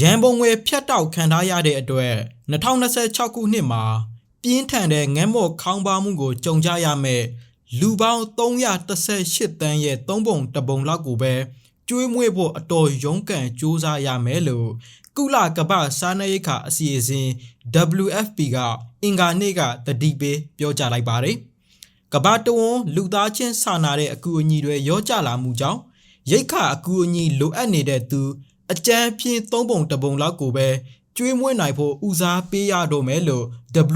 ရန်ပုံငွေဖြတ်တောက်ခံထားရတဲ့အတွက်2026ခုနှစ်မှာပြင်းထန်တဲ့ငတ်မော့ခေါင်းပါမှုကိုကြုံကြရမယ်လူပေါင်း318တန်းရဲ့သုံးပုံတစ်ပုံလောက်ကိုပဲကျွေးမွေးဖို့အတော်ရုန်းကန်စူးစမ်းရမယ်လို့ကုလကပ္ပစားနပ်ရိက္ခာအစီအစဉ် WFP ကအင်္ဂါနေ့ကတတိပေးပြောကြားလိုက်ပါတယ်။ကမ္ဘာတဝန်းလူသားချင်းစာနာတဲ့အကူအညီတွေရောကြလာမှုကြောင့်ရိက္ခာအကူအညီလိုအပ်နေတဲ့သူ အကြမ်းဖျင်းသုံးပုံတစ်ပုံလောက်ကိုပဲကျွေးမွေးနိုင်ဖို့ဦးစားပေးရတော့မယ်လို့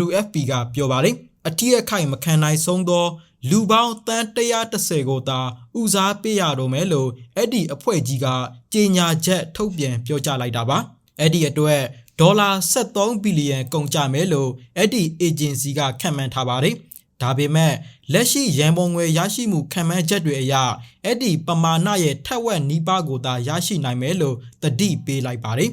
WFP ကပြောပါတယ်။အထီးအခိုက်မခံနိုင်ဆုံးသော လူပေါင်းတန်း130ကိုသာဦးစားပေးရတော့မယ်လို့အဲ့ဒီအဖွဲ့ကြီးကကြေညာချက်ထုတ်ပြန်ပြောကြားလိုက်တာပါအဲ့ဒီအတွက်ဒေါ်လာ73ဘီလီယံကုန်ကျမယ်လို့အဲ့ဒီ agency ကခန့်မှန်းထားပါတယ် ဒါပေမဲ့လက်ရှိရန်ပုံငွေရရှိမှုခံမှန်းချက်တွေအရအဲ့ဒီပမာဏရဲ့ထက်ဝက်နီးပါးကိုသာရရှိနိုင်မယ်လို့တတိပေးလိုက်ပါတယ်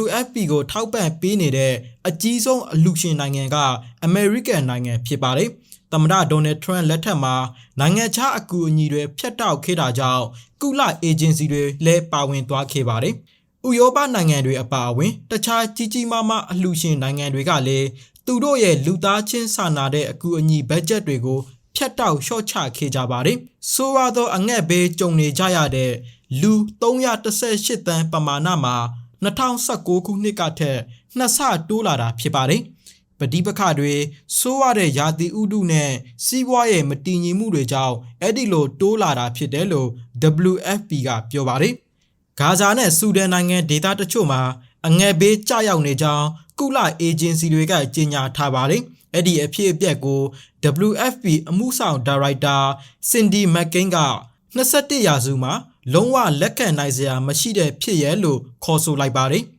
WFP ကိုထောက်ပံ့ပေးနေတဲ့အကြီးဆုံးအလူရှင်နိုင်ငံကအမေရိကန်နိုင်ငံဖြစ်ပါတယ်။သမ္မတဒေါ်နယ်ထရန့်လက်ထက်မှာနိုင်ငံခြားအကူအညီတွေဖျက်တောက်ခဲ့တာကြောင့်ကုလအေဂျင်စီတွေလည်းပါဝင်သွားခဲ့ပါတယ်။ဥရောပနိုင်ငံတွေအပါအဝင် တခြားကြီးကြီးမားမားအလှူရှင်နိုင်ငံတွေကလည်း သူတို့ရဲ့လူသားချင်းစာနာတဲ့အကူအညီဘတ်ဂျက်တွေကိုဖြတ်တောက်လျှော့ချခဲ့ကြပါတယ်။ဆိုရသောအငက်ဘေးကြုံနေကြရတဲ့လူ318တန်းပမာဏမှာ2019ခုနှစ်ကထက်နှစ်ဆတိုးလာတာဖြစ်ပါတယ်။ပဋိပက္ခတွေဆိုးရတဲ့ရာသီဥတုနဲ့စီးပွားရေးမတည်ငြိမ်မှုတွေကြောင့်အဲ့ဒီလိုတိုးလာတာဖြစ်တယ်လို့ WFP ကပြောပါတယ်။ဂါဇာနဲ့ဆူဒန်နိုင်ငံဒေသတချို့မှာအငယ်ဘေးကြရောက်နေကြောင်း ကုလအေဂျင်စီတွေကကြေညာထားပါတယ်။အဲ့ဒီအဖြစ်အပျက်ကို WFP အမှုဆောင်ဒါရိုက်တာစင်ဒီမက်ကိန်းက21ရာစုမှာလုံးဝလက်ခံနိုင်စရာမရှိတဲ့ဖြစ်ရဲလို့ခေါ်ဆိုလိုက်ပါတယ်။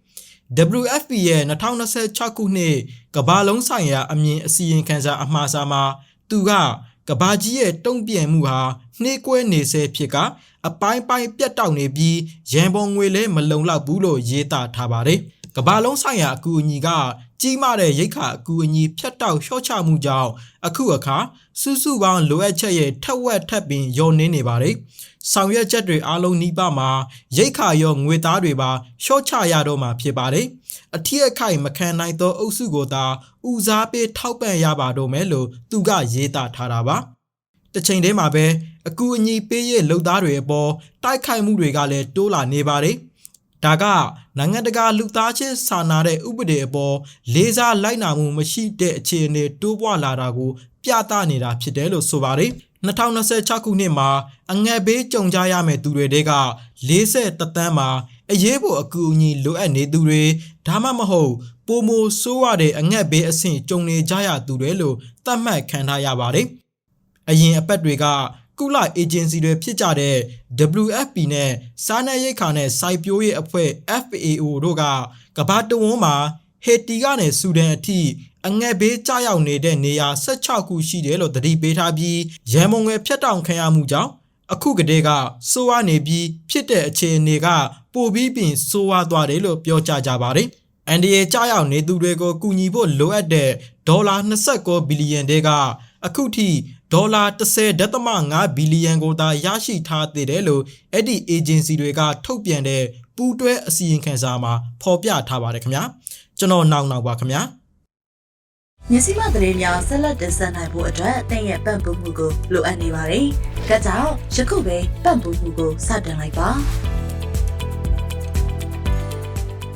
WFP ရဲ့2026ခုနှစ်ကမ္ဘာလုံးဆိုင်ရာအမြင်အစီရင်ခံစာအမှားစာမှာသူကကဘာကြီးရဲ့တုံ့ပြန်မှုဟာနှေးကွဲနေဆဲဖြစ်ကအပိုင်းပိုင်းပြတ်တောက်နေပြီးရန်ပုံငွေလည်းမလုံလောက်ဘူးလို့ရေးသားထားပါတယ်။ ကဘာလုံးဆိုင်ရာအကူအညီကကြီးမားတဲ့ရိတ်ခါအကူအညီဖြတ်တောက်လျှော့ချမှုကြောင့်အခုအခါစုစုပေါင်းလိုအပ်ချက်ရဲ့ထက်ဝက်ထပ်ပင်ယုံနေနေပါတယ်။ဆောင်ရွက်ချက်တွေအားလုံးနှိပါမှာရိတ်ခါရောငွေသားတွေပါလျှော့ချရတော့မှာဖြစ်ပါတယ်။အထီးအခိုက်မခံနိုင်သောအုပ်စုကိုသာဦးစားပေးထောက်ပံ့ရပါတော့မယ်လို့သူကရေးသားထားတာပါ။တစ်ချိန်တည်းမှာပဲအကူအညီပေးရဲ့လုပ်သားတွေအပေါ်တိုက်ခိုက်မှုတွေကလည်းတိုးလာနေပါတယ်။ ဒါကနိုင်ငံတကာလူသားချင်းစာနာတဲ့ဥပဒေအပေါ်လေးစားလိုက်နာမှုမရှိတဲ့အခြေအနေတိုးပွားလာတာကို ပြသနေတာဖြစ်တယ်လို့ဆိုပါတယ်2026ခုနှစ်မှာအငတ်ဘေးကြုံကြရမယ့်သူတွေတဲက40တန်းမှာအရေးပေါ်အကူအညီလိုအပ်နေသူတွေဒါမှမဟုတ်ပိုမိုဆိုးရတဲ့အငတ်ဘေးအဆင့်ကြုံနေကြရသူတွေလို့သတ်မှတ်ခံထားရပါတယ်။အရင်အပတ်တွေက ကုလအေဂျင်စီတွေဖြစ်ကြတဲ့ WFP နဲ့စားနပ်ရိက္ခာနဲ့စိုက်ပျိုးရေးအဖွဲ့ FAO တို့ကကမ္ဘာတဝန်းမှာဟေတီကနေဆူဒန်အထိအငက်ဘေးကြောက်နေတဲ့နေရာ16ခုရှိတယ်လို့သတိပေးထားပြီးရန်မုံငယ်ဖြတ်တောင်ခံရမှုကြောင့်အခုကတည်းကစိုးဝါနေပြီးဖြစ်တဲ့အခြေအနေကပိုပြီးပြင်စိုးဝါသွားတယ်လို့ပြောကြားကြပါတယ်။အန်ဒီယေကြောက်နေသူတွေကိုကူညီဖို့လိုအပ်တဲ့ဒေါ်လာ29ဘီလီယံတဲကအခုထိ ဒေါ်လာ10.5ဘီလီယံကိုသာရရှိထားသေးတယ်လို့အဲ့ဒီ agency တွေကထုတ်ပြန်တဲ့ပူးတွဲအစီရင်ခံစာမှာဖော်ပြထားပါတယ်ခင်ဗျာကျွန်တော်နောက်နောက်ပါခင်ဗျာမြစီမသတင်းများဆက်လက်တင်ဆက်နိုင်ဖို့အတွက်အသင်ရဲ့ပံ့ပိုးမှုကိုလိုအပ်နေပါတယ်။ဒါကြောင့်ယခုပဲပံ့ပိုးမှုကိုစတင်လိုက်ပါ။